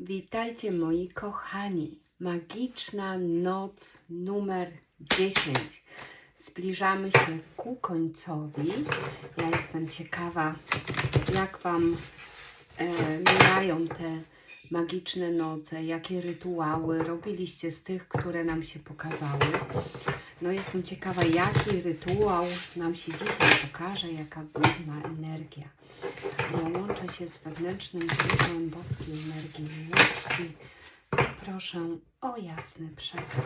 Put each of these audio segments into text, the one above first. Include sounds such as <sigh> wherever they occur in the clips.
Witajcie moi kochani. Magiczna noc numer 10. Zbliżamy się ku końcowi. Ja jestem ciekawa, jak Wam e, mijają te magiczne noce, jakie rytuały robiliście z tych, które nam się pokazały. No jestem ciekawa, jaki rytuał nam się dzisiaj pokaże, jaka główna energia. Łączę się z wewnętrznym źródłem boskiej energii miłości. Proszę o jasny przekaz.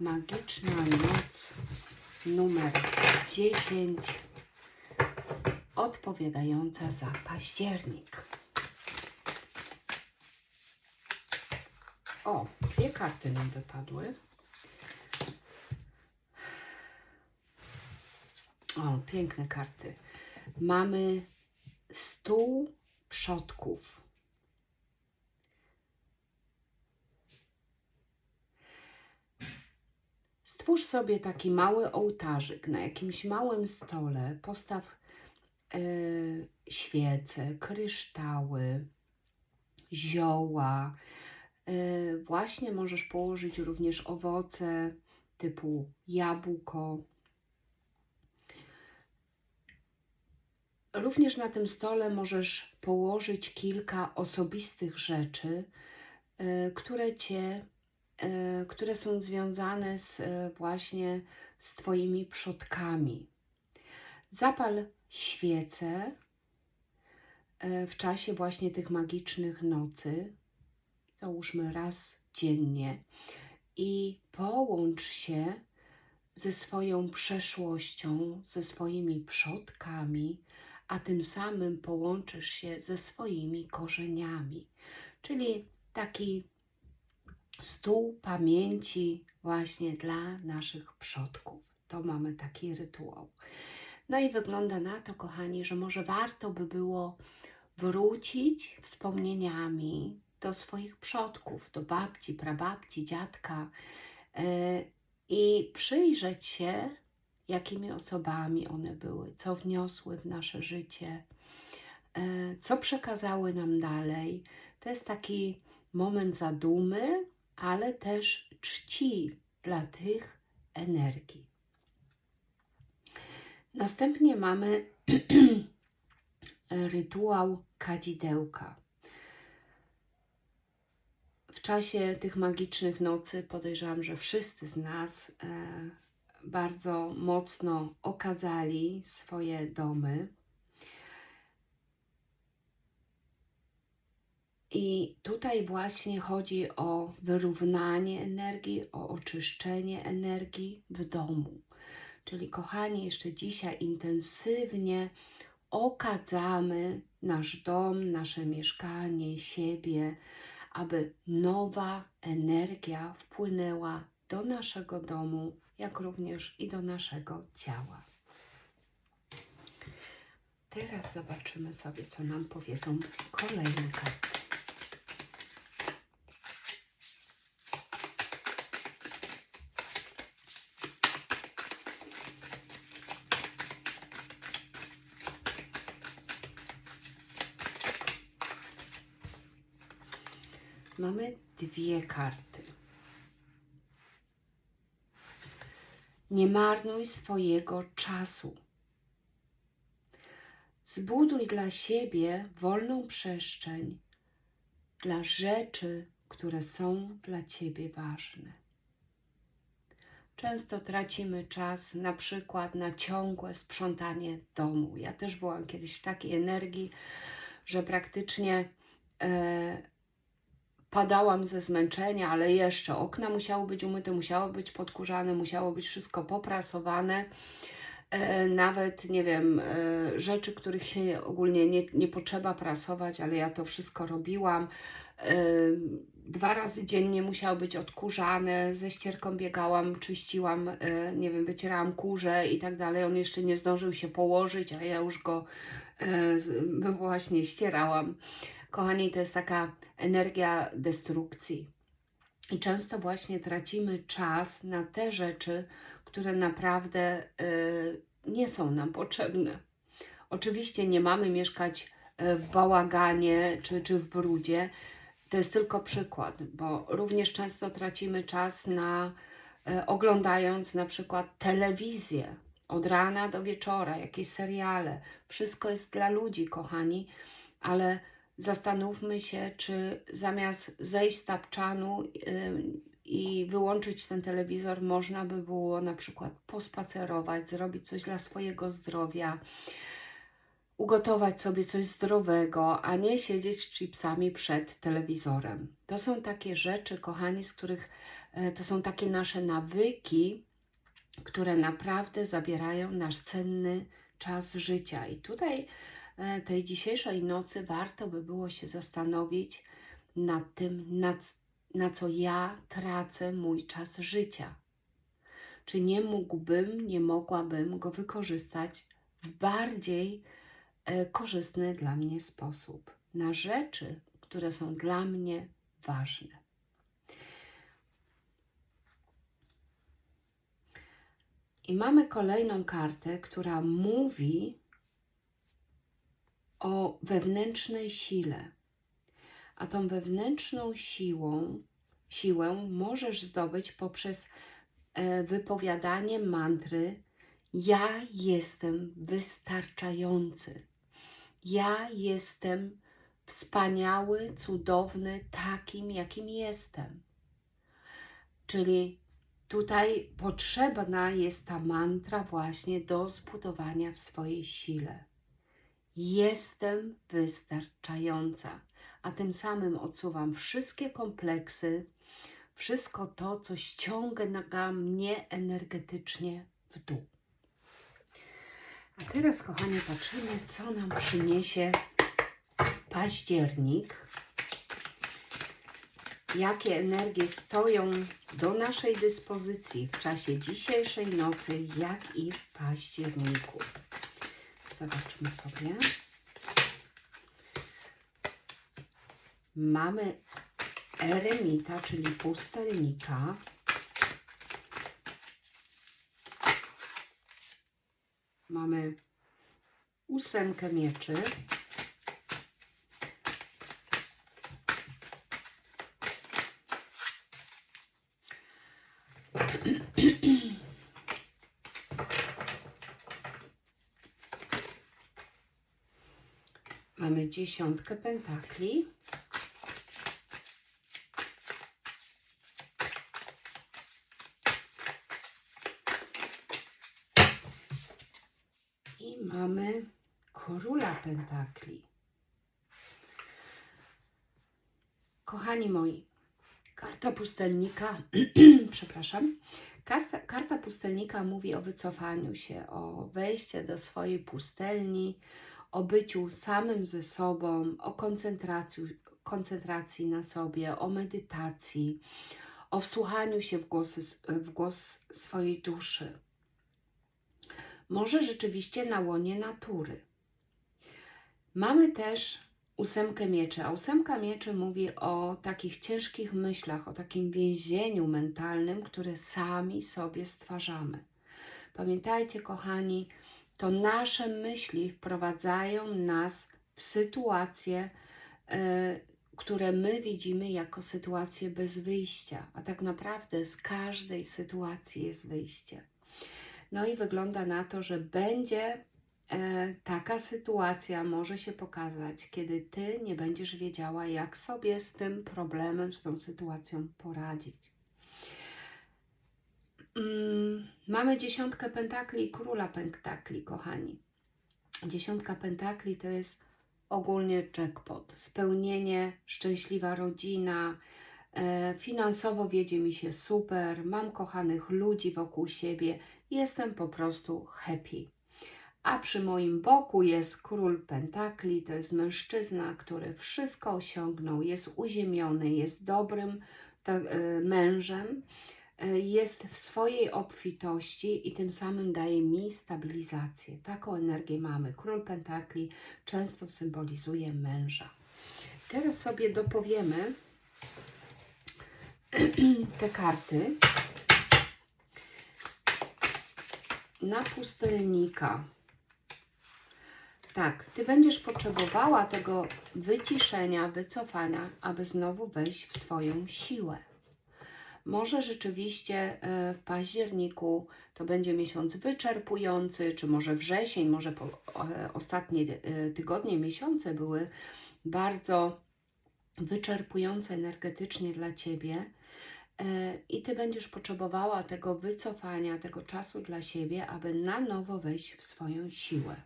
Magiczna noc numer 10 odpowiadająca za październik. O, dwie karty nam wypadły. O, piękne karty. Mamy stół przodków. Stwórz sobie taki mały ołtarzyk na jakimś małym stole. Postaw e, świece, kryształy, zioła. E, właśnie możesz położyć również owoce typu jabłko, Również na tym stole możesz położyć kilka osobistych rzeczy, e, które cię, e, które są związane z e, właśnie z Twoimi przodkami. Zapal świecę w czasie właśnie tych magicznych nocy, załóżmy raz dziennie, i połącz się ze swoją przeszłością, ze swoimi przodkami, a tym samym połączysz się ze swoimi korzeniami. Czyli taki stół pamięci właśnie dla naszych przodków. To mamy taki rytuał. No i wygląda na to, kochani, że może warto by było wrócić wspomnieniami do swoich przodków, do babci, prababci, dziadka yy, i przyjrzeć się jakimi osobami one były, co wniosły w nasze życie, e, co przekazały nam dalej. To jest taki moment zadumy, ale też czci dla tych energii. Następnie mamy <clears throat> rytuał kadzidełka. W czasie tych magicznych nocy podejrzewam, że wszyscy z nas e, bardzo mocno okadzali swoje domy. I tutaj właśnie chodzi o wyrównanie energii, o oczyszczenie energii w domu. Czyli, kochani, jeszcze dzisiaj intensywnie okadzamy nasz dom, nasze mieszkanie, siebie, aby nowa energia wpłynęła do naszego domu, jak również i do naszego ciała. Teraz zobaczymy sobie, co nam powiedzą kolejne karty. Mamy dwie karty. Nie marnuj swojego czasu. Zbuduj dla siebie wolną przestrzeń dla rzeczy, które są dla ciebie ważne. Często tracimy czas na przykład na ciągłe sprzątanie domu. Ja też byłam kiedyś w takiej energii, że praktycznie e, padałam ze zmęczenia, ale jeszcze okna musiały być umyte, musiało być podkurzane, musiało być wszystko poprasowane. E, nawet, nie wiem, e, rzeczy, których się ogólnie nie, nie potrzeba prasować, ale ja to wszystko robiłam. E, dwa razy dziennie musiały być odkurzane, ze ścierką biegałam, czyściłam, nie wiem, wycierałam kurze i tak dalej. On jeszcze nie zdążył się położyć, a ja już go właśnie ścierałam. Kochani, to jest taka energia destrukcji. I często właśnie tracimy czas na te rzeczy, które naprawdę y, nie są nam potrzebne. Oczywiście nie mamy mieszkać y, w bałaganie czy, czy w brudzie, To jest tylko przykład, bo również często tracimy czas na e, oglądając na przykład telewizję od rana do wieczora, jakieś seriale. Wszystko jest dla ludzi, kochani, ale zastanówmy się, czy zamiast zejść z tapczanu y, i wyłączyć ten telewizor, można by było na przykład pospacerować, zrobić coś dla swojego zdrowia, ugotować sobie coś zdrowego, a nie siedzieć z chipsami przed telewizorem. To są takie rzeczy, kochani, z których e, to są takie nasze nawyki, które naprawdę zabierają nasz cenny czas życia. I tutaj tej dzisiejszej nocy warto by było się zastanowić nad tym, na, na co ja tracę mój czas życia. Czy nie mógłbym, nie mogłabym go wykorzystać w bardziej e, korzystny dla mnie sposób, na rzeczy, które są dla mnie ważne. I mamy kolejną kartę, która mówi o wewnętrznej sile. A tą wewnętrzną siłą, siłę możesz zdobyć poprzez e, wypowiadanie mantry ja jestem wystarczający. Ja jestem wspaniały, cudowny, takim, jakim jestem. Czyli tutaj potrzebna jest ta mantra właśnie do zbudowania w swojej sile. Jestem wystarczająca, a tym samym odsuwam wszystkie kompleksy, wszystko to, co ściąga mnie energetycznie w dół. A teraz, kochani, patrzymy, co nam przyniesie październik. Jakie energie stoją do naszej dyspozycji w czasie dzisiejszej nocy, jak i w październiku. Zobaczmy sobie. Mamy eremita, czyli pustelnika. Mamy ósemkę mieczy. Mamy dziesiątkę pentakli. I mamy króla pentakli. Kochani moi, karta pustelnika, <clears throat> przepraszam, karta pustelnika mówi o wycofaniu się, o wejście do swojej pustelni, o byciu samym ze sobą, o koncentracji, koncentracji na sobie, o medytacji, o wsłuchaniu się w głos, w głos swojej duszy. Może rzeczywiście na łonie natury. Mamy też ósemkę mieczy, a ósemka mieczy mówi o takich ciężkich myślach, o takim więzieniu mentalnym, które sami sobie stwarzamy. Pamiętajcie, kochani, to nasze myśli wprowadzają nas w sytuacje, e, które my widzimy jako sytuacje bez wyjścia, a tak naprawdę z każdej sytuacji jest wyjście. No i wygląda na to, że będzie e, taka sytuacja może się pokazać, kiedy ty nie będziesz wiedziała, jak sobie z tym problemem, z tą sytuacją poradzić. Mm, mamy dziesiątkę pentakli i króla pentakli, kochani. Dziesiątka pentakli to jest ogólnie jackpot, spełnienie, szczęśliwa rodzina, e, finansowo wiedzie mi się super, mam kochanych ludzi wokół siebie, jestem po prostu happy. A przy moim boku jest król pentakli, to jest mężczyzna, który wszystko osiągnął, jest uziemiony, jest dobrym e, mężem, jest w swojej obfitości i tym samym daje mi stabilizację. Taką energię mamy. Król pentakli często symbolizuje męża. Teraz sobie dopowiemy <clears throat> te karty na pustelnika. Tak, ty będziesz potrzebowała tego wyciszenia, wycofania, aby znowu wejść w swoją siłę. Może rzeczywiście e, w październiku to będzie miesiąc wyczerpujący, czy może wrzesień, może e, ostatnie e, tygodnie, miesiące były bardzo wyczerpujące energetycznie dla ciebie. I ty będziesz potrzebowała tego wycofania, tego czasu dla siebie, aby na nowo wejść w swoją siłę.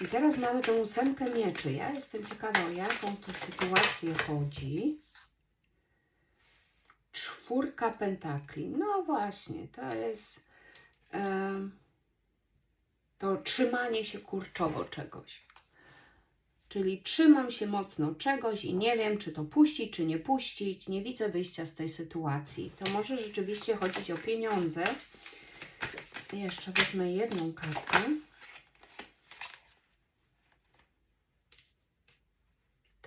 I teraz mamy tą ósemkę mieczy. Ja jestem ciekawa, o jaką to sytuację chodzi. Czwórka pentakli. No właśnie, to jest em, to trzymanie się kurczowo czegoś. Czyli trzymam się mocno czegoś i nie wiem, czy to puścić, czy nie puścić. Nie widzę wyjścia z tej sytuacji. To może rzeczywiście chodzić o pieniądze. Jeszcze wezmę jedną kartę.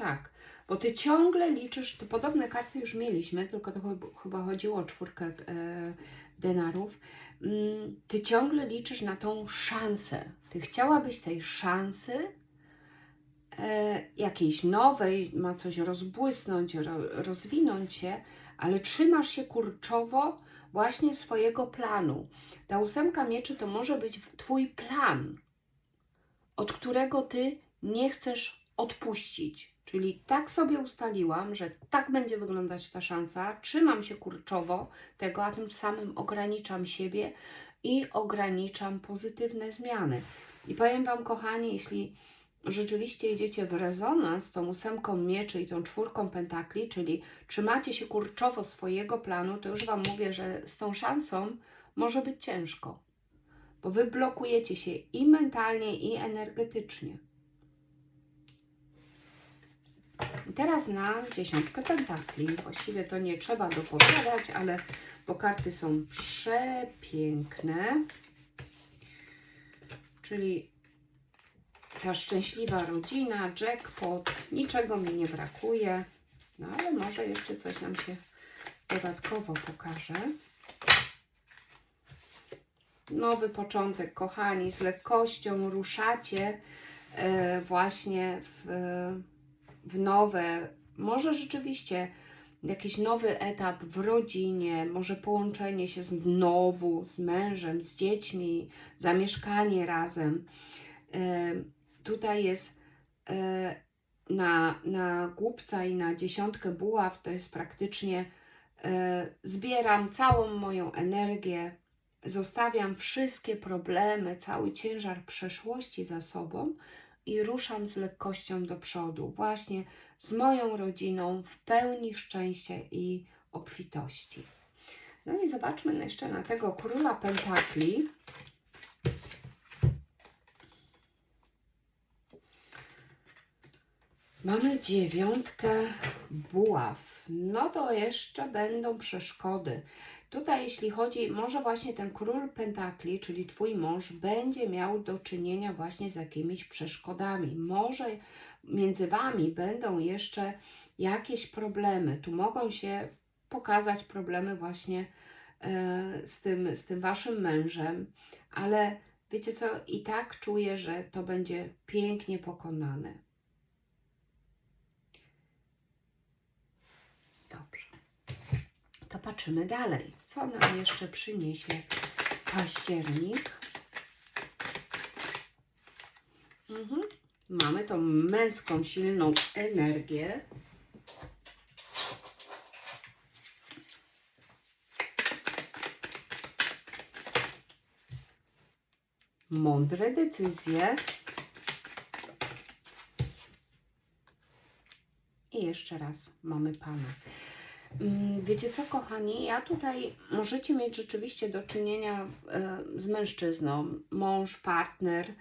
Tak, bo ty ciągle liczysz, to podobne karty już mieliśmy, tylko to chyba- chodziło o czwórkę e, denarów. Mm, Ty ciągle liczysz na tą szansę. Ty chciałabyś tej szansy e, jakiejś nowej, ma coś rozbłysnąć, ro, rozwinąć się, ale trzymasz się kurczowo właśnie swojego planu. Ta ósemka mieczy to może być Twój plan, od którego Ty nie chcesz odpuścić. Czyli tak sobie ustaliłam, że tak będzie wyglądać ta szansa, trzymam się kurczowo tego, a tym samym ograniczam siebie i ograniczam pozytywne zmiany. I powiem Wam, kochani, jeśli rzeczywiście idziecie w rezonans z tą ósemką mieczy i tą czwórką pentakli, czyli trzymacie się kurczowo swojego planu, to już Wam mówię, że z tą szansą może być ciężko, bo Wy blokujecie się i mentalnie, i energetycznie. I teraz na dziesiątkę pentakli. Właściwie to nie trzeba dopowiadać, ale bo karty są przepiękne. Czyli ta szczęśliwa rodzina, jackpot, niczego mi nie brakuje. No ale może jeszcze coś nam się dodatkowo pokaże. Nowy początek, kochani, z lekkością ruszacie e, właśnie w, w nowe, może rzeczywiście jakiś nowy etap w rodzinie, może połączenie się znowu z mężem, z dziećmi, zamieszkanie razem. E, tutaj jest e, na, na głupca i na dziesiątkę buław, to jest praktycznie e, zbieram całą moją energię, zostawiam wszystkie problemy, cały ciężar przeszłości za sobą i ruszam z lekkością do przodu, właśnie z moją rodziną w pełni szczęścia i obfitości. No i zobaczmy jeszcze na tego króla pentakli. Mamy dziewiątkę buław. No to jeszcze będą przeszkody. Tutaj, jeśli chodzi, może właśnie ten król pentakli, czyli twój mąż, będzie miał do czynienia właśnie z jakimiś przeszkodami. Może między wami będą jeszcze jakieś problemy. Tu mogą się pokazać problemy właśnie e, z, tym, z tym waszym mężem, ale wiecie co, i tak czuję, że to będzie pięknie pokonane. Dobrze. To patrzymy dalej. Co nam jeszcze przyniesie październik? Mhm. Mamy tą męską, silną energię. Mądre decyzje. I jeszcze raz mamy Pana. Mm, Wiecie co, kochani, ja tutaj możecie mieć rzeczywiście do czynienia e, z mężczyzną, mąż, partner.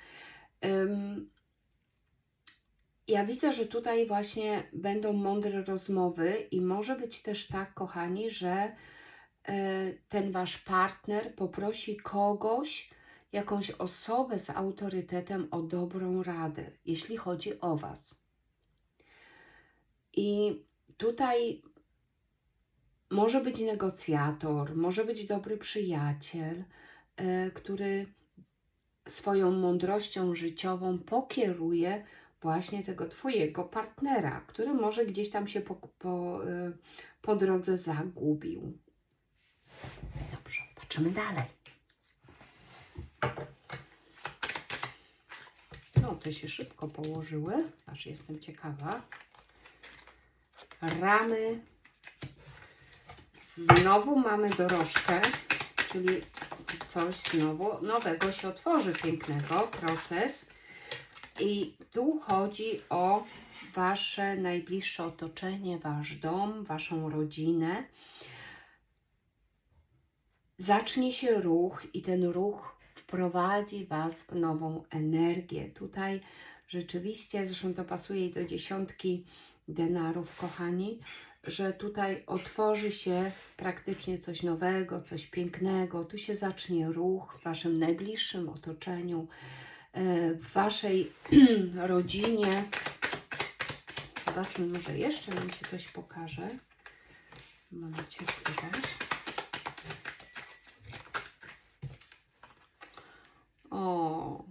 Ja widzę, że tutaj właśnie będą mądre rozmowy i może być też tak, kochani, że e, ten wasz partner poprosi kogoś, jakąś osobę z autorytetem o dobrą radę, jeśli chodzi o was. I tutaj może być negocjator, może być dobry przyjaciel, e, który swoją mądrością życiową pokieruje właśnie tego Twojego partnera, który może gdzieś tam się po, po, y, po drodze zagubił. Dobrze, patrzymy dalej. No, te się szybko położyły, aż jestem ciekawa. Ramy. Znowu mamy dorożkę, czyli coś znowu nowego się otworzy, pięknego, proces. I tu chodzi o Wasze najbliższe otoczenie, Wasz dom, Waszą rodzinę. Zacznie się ruch i ten ruch wprowadzi Was w nową energię. Tutaj rzeczywiście, zresztą to pasuje i do dziesiątki denarów, kochani, że tutaj otworzy się praktycznie coś nowego, coś pięknego. Tu się zacznie ruch w Waszym najbliższym otoczeniu, e, w Waszej <clears throat> rodzinie. Zobaczmy, może jeszcze nam się coś pokaże. Mamy cierpliwość. O,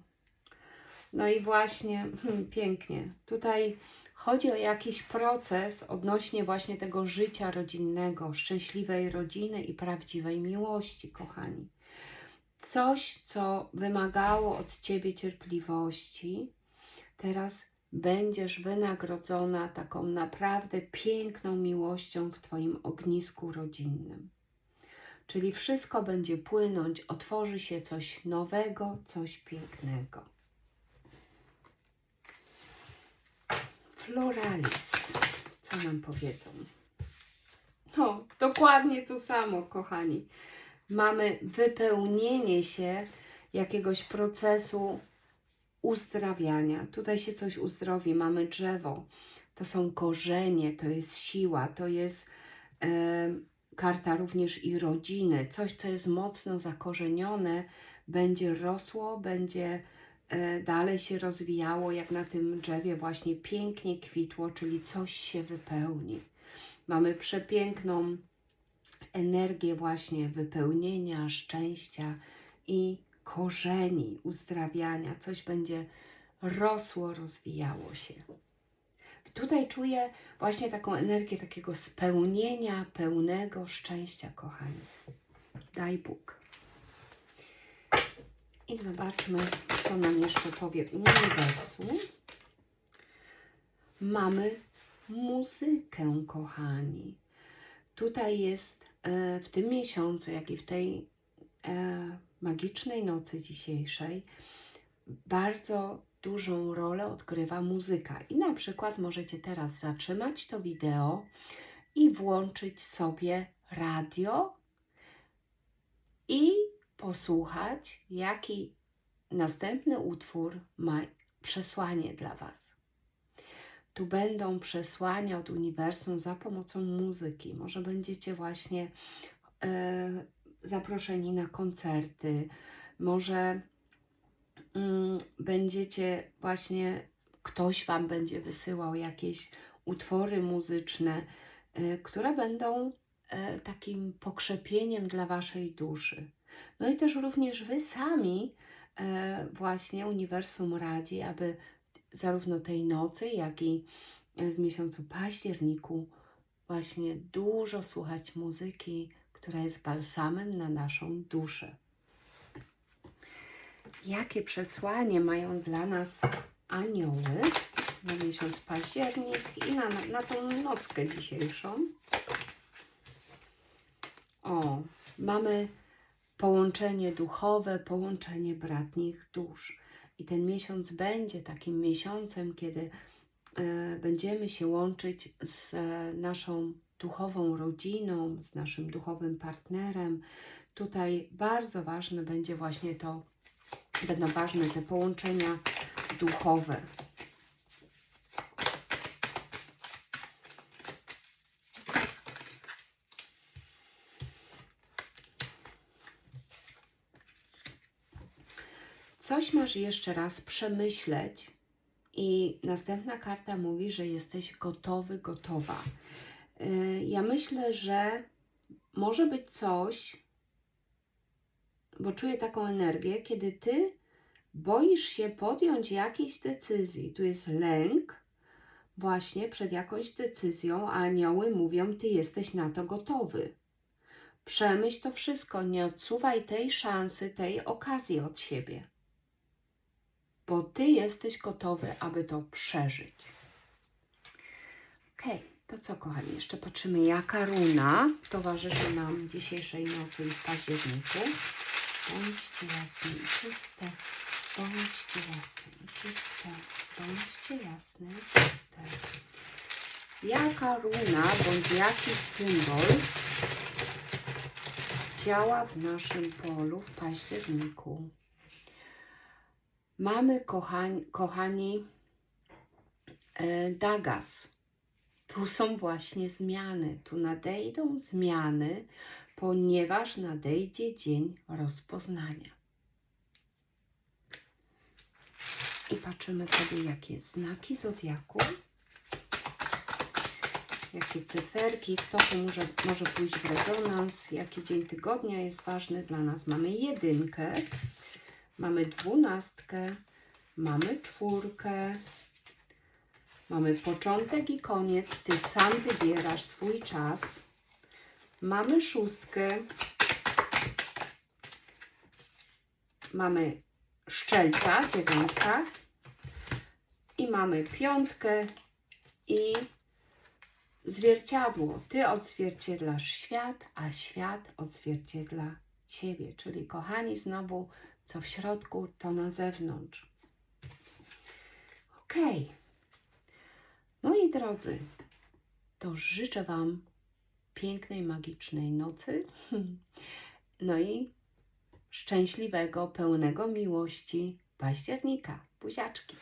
no i właśnie, <clears throat> pięknie. Tutaj chodzi o jakiś proces odnośnie właśnie tego życia rodzinnego, szczęśliwej rodziny i prawdziwej miłości, kochani. Coś, co wymagało od Ciebie cierpliwości, teraz będziesz wynagrodzona taką naprawdę piękną miłością w Twoim ognisku rodzinnym. Czyli wszystko będzie płynąć, otworzy się coś nowego, coś pięknego. Floralis. Co nam powiedzą? No, dokładnie to samo, kochani. Mamy wypełnienie się jakiegoś procesu uzdrawiania. Tutaj się coś uzdrowi. Mamy drzewo. To są korzenie, to jest siła, to jest e, karta również i rodziny. Coś, co jest mocno zakorzenione, będzie rosło, będzie dalej się rozwijało, jak na tym drzewie właśnie pięknie kwitło, czyli coś się wypełni. Mamy przepiękną energię właśnie wypełnienia, szczęścia i korzeni, uzdrawiania. Coś będzie rosło, rozwijało się. Tutaj czuję właśnie taką energię takiego spełnienia, pełnego szczęścia, kochani. Daj Bóg. I zobaczmy, co nam jeszcze powie uniwersum. Mamy muzykę, kochani. Tutaj jest e, w tym miesiącu, jak i w tej e, magicznej nocy dzisiejszej, bardzo dużą rolę odgrywa muzyka. I na przykład możecie teraz zatrzymać to wideo i włączyć sobie radio i posłuchać, jaki następny utwór ma przesłanie dla Was. Tu będą przesłania od uniwersum za pomocą muzyki. Może będziecie właśnie e, zaproszeni na koncerty, może mm, będziecie właśnie, ktoś Wam będzie wysyłał jakieś utwory muzyczne, y, które będą y, takim pokrzepieniem dla Waszej duszy. No i też również Wy sami y, właśnie Uniwersum radzi, aby zarówno tej nocy, jak i w miesiącu październiku właśnie dużo słuchać muzyki, która jest balsamem na naszą duszę jakie przesłanie mają dla nas anioły na miesiąc październik i na, na tą nockę dzisiejszą. O, mamy połączenie duchowe, połączenie bratnich dusz. I ten miesiąc będzie takim miesiącem, kiedy e, będziemy się łączyć z e, naszą duchową rodziną, z naszym duchowym partnerem. Tutaj bardzo ważne będzie właśnie to będą ważne te połączenia duchowe. Masz jeszcze raz przemyśleć i następna karta mówi, że jesteś gotowy, gotowa. Y, ja myślę, że może być coś, bo czuję taką energię, kiedy ty boisz się podjąć jakiejś decyzji. Tu jest lęk właśnie przed jakąś decyzją, a anioły mówią, ty jesteś na to gotowy. Przemyśl to wszystko, nie odsuwaj tej szansy, tej okazji od siebie, bo ty jesteś gotowy, aby to przeżyć. Okej, to co kochani, jeszcze patrzymy jaka runa towarzyszy nam dzisiejszej nocy w październiku. Bądźcie jasne i czyste, bądźcie jasne i czyste, bądźcie jasne i czyste. Jaka runa bądź jaki symbol działa w naszym polu w październiku? Mamy, kochani, kochani e, Dagas. Tu są właśnie zmiany. Tu nadejdą zmiany, ponieważ nadejdzie dzień rozpoznania. I patrzymy sobie, jakie znaki zodiaku, jakie cyferki, kto tu może, może pójść w rezonans, jaki dzień tygodnia jest ważny dla nas. Mamy jedynkę, mamy dwunastkę, mamy czwórkę, mamy początek i koniec. Ty sam wybierasz swój czas. Mamy szóstkę. Mamy szczelca, dziewiątka. I mamy piątkę i zwierciadło. Ty odzwierciedlasz świat, a świat odzwierciedla Ciebie. Czyli kochani, znowu co w środku, to na zewnątrz. Okej. Moi drodzy, to życzę Wam pięknej, magicznej nocy. <laughs> No i szczęśliwego, pełnego miłości października. Buziaczki.